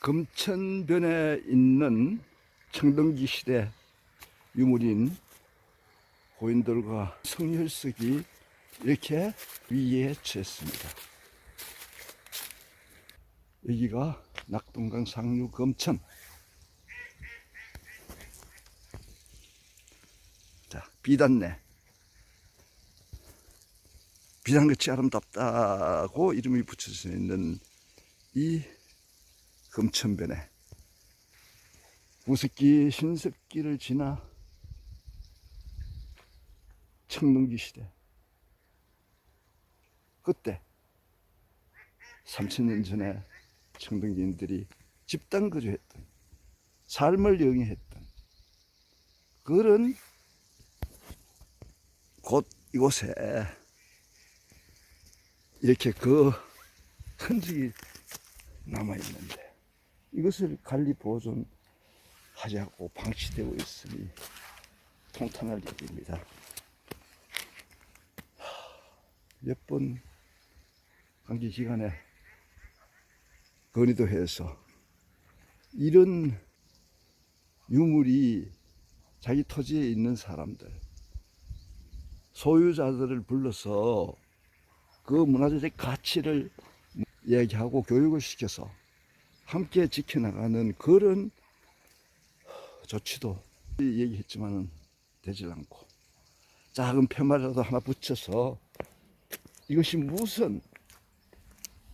금천변에 있는 청동기 시대 유물인 고인돌과 성혈석이 이렇게 위에 처했습니다. 여기가 낙동강 상류 금천. 자, 비단내. 비단같이 아름답다고 이름이 붙여져 있는 이 금천변에 우습기 신습기를 지나 청동기 시대. 그때 3천년 전에 청동기인들이 집단 거주했던 삶을 영위했던 그런 곳 이곳에 이렇게 그 흔적이 남아 있는데 이것을 관리 보존하자고 방치되고 있으니 통탄할 일입니다. 몇번 관계 기간에 건의도 해서 이런 유물이 자기 토지에 있는 사람들 소유자들을 불러서 그 문화재적 가치를 얘기하고 교육을 시켜서 함께 지켜나가는 그런 조치도 얘기했지만은 되질 않고 작은 푯말이라도 하나 붙여서 이것이 무슨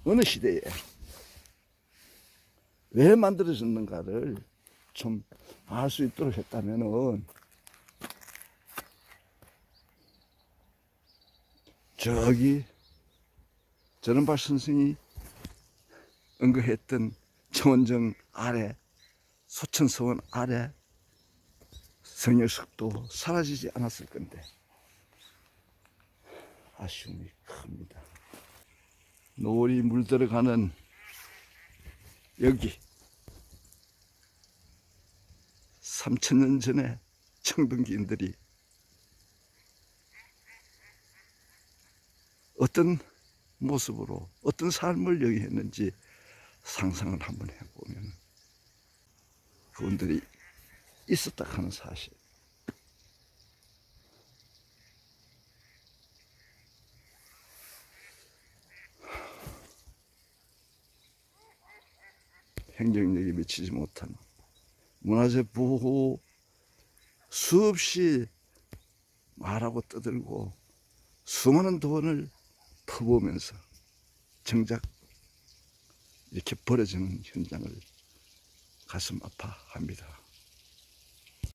어느 시대에 왜 만들어졌는가를 좀 알 수 있도록 했다면은 저기 전원발 선생이 언급했던 정원정 아래 소천서원 아래 성녀석도 사라지지 않았을 건데 아쉬움이 큽니다. 노을이 물들어가는 여기 3천년 전에 청동기인들이 어떤 모습으로 어떤 삶을 영위했는지 상상을 한번 해보면 그분들이 있었다 하는 사실. 행정력이 미치지 못한 문화재 보호 수없이 말하고 떠들고 수많은 돈을 퍼보면서 정작 이렇게 벌어지는 현장을 가슴 아파합니다.